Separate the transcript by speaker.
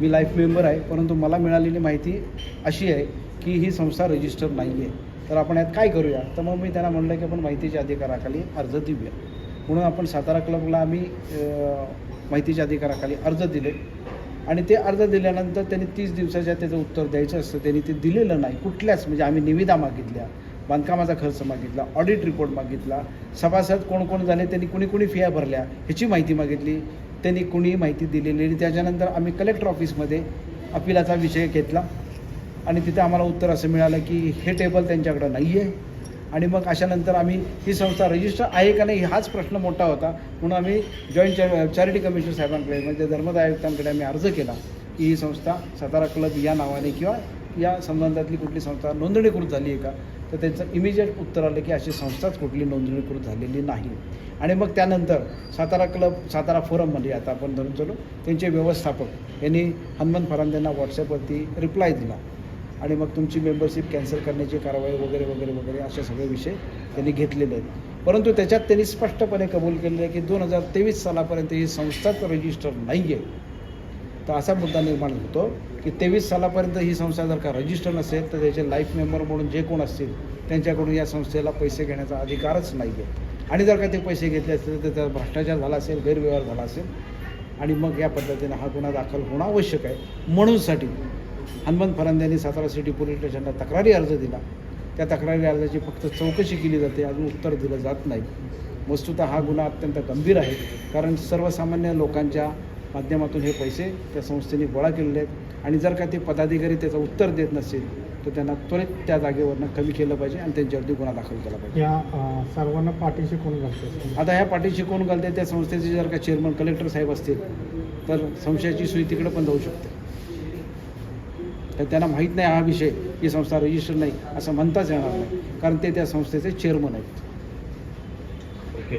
Speaker 1: मी life member आहे परंतु मला मिळालेली माहिती अशी आहे की ही संस्था रजिस्टर नाही आहे तर आपण यात काय करूया? तर मग मी त्यांना म्हणलं की आपण माहितीच्या अधिकाराखाली अर्ज देऊया. म्हणून आपण सातारा क्लबला आम्ही माहितीच्या अधिकाराखाली अर्ज दिले. आणि ते अर्ज दिल्यानंतर त्यांनी तीस दिवसाच्या त्याचं उत्तर द्यायचं असतं. त्यांनी ते दिलेलं नाही. कुठल्याच म्हणजे आम्ही निविदा मागितल्या बांधकामाचा खर्च मागितला ऑडिट रिपोर्ट मागितला सभासद कोण कोण झाले त्यांनी कुणी कुणी फिया भरल्या ह्याची माहिती मागितली. त्यांनी कुणीही माहिती दिलेली नाही. त्याच्यानंतर आम्ही कलेक्टर ऑफिसमध्ये अपिलाचा विषय घेतला. आणि तिथे आम्हाला उत्तर असं मिळालं की हे टेबल त्यांच्याकडं नाही आहे आणि मग अशानंतर आम्ही ही संस्था रजिस्टर आहे का नाही हाच प्रश्न मोठा होता. म्हणून आम्ही जॉईंट चॅ चॅरिटी कमिशनर साहेबांकडे म्हणजे धर्मदाय आयुक्तांकडे आम्ही अर्ज केला की ही संस्था सातारा क्लब या नावाने किंवा या संबंधातली कुठली संस्था नोंदणीकृत झाली आहे का? तर त्यांचं इमिजिएट उत्तर आलं की अशी संस्थाच कुठली नोंदणीकृत झालेली नाही. आणि मग त्यानंतर सातारा क्लब सातारा फोरममध्ये आता आपण धरून चालू. त्यांचे व्यवस्थापक यांनी हनुमंत फरांदेंना व्हॉट्सॲपवरती रिप्लाय दिला. आणि मग तुमची मेंबरशिप कॅन्सल करण्याची कारवाई वगैरे वगैरे वगैरे असे सगळे विषय त्यांनी घेतलेले आहेत. परंतु त्याच्यात त्यांनी स्पष्टपणे कबूल केलेलं आहे की दोन हजार तेवीस सालापर्यंत ही संस्थाच रजिस्टर नाही आहे तर असा मुद्दा निर्माण होतो की तेवीस सालापर्यंत ही संस्था जर का रजिस्टर नसेल तर त्याचे लाईफ मेंबर म्हणून जे कोण असतील त्यांच्याकडून या संस्थेला पैसे घेण्याचा अधिकारच नाही आहे आणि जर का ते पैसे घेतले असतील तर त्याचा भ्रष्टाचार झाला असेल गैरव्यवहार झाला असेल आणि मग या पद्धतीने हा गुन्हा दाखल होणं आवश्यक आहे. म्हणूनसाठी हनुमंत फरांदे सातारा सिटी पोलीस स्टेशनला तक्रारी अर्ज दिला. त्या तक्रारी अर्जाची फक्त चौकशी केली जाते अजून उत्तर दिलं जात नाही. वस्तुतः हा गुन्हा अत्यंत गंभीर आहे कारण सर्वसामान्य लोकांच्या माध्यमातून हे पैसे त्या संस्थेने गोळा केलेले आहेत. आणि जर का ते पदाधिकारी त्याचं उत्तर देत नसेल तर त्यांना त्वरित त्या जागेवरनं कमी केलं पाहिजे आणि त्यांच्यावरती गुन्हा दाखल केला पाहिजे.
Speaker 2: या सर्वांना पाठीशी कोण घालते?
Speaker 1: आता ह्या पाठीशी कोण घालते? त्या संस्थेचे जर का चेअरमन कलेक्टर साहेब असतील तर संशयाची सुई तिकडे पण जाऊ शकते. तर त्यांना माहीत नाही हा विषय ही संस्था रजिस्टर नाही असं म्हणताच येणार नाही. कारण ते त्या संस्थेचे चेअरमन आहेत.
Speaker 3: ओके.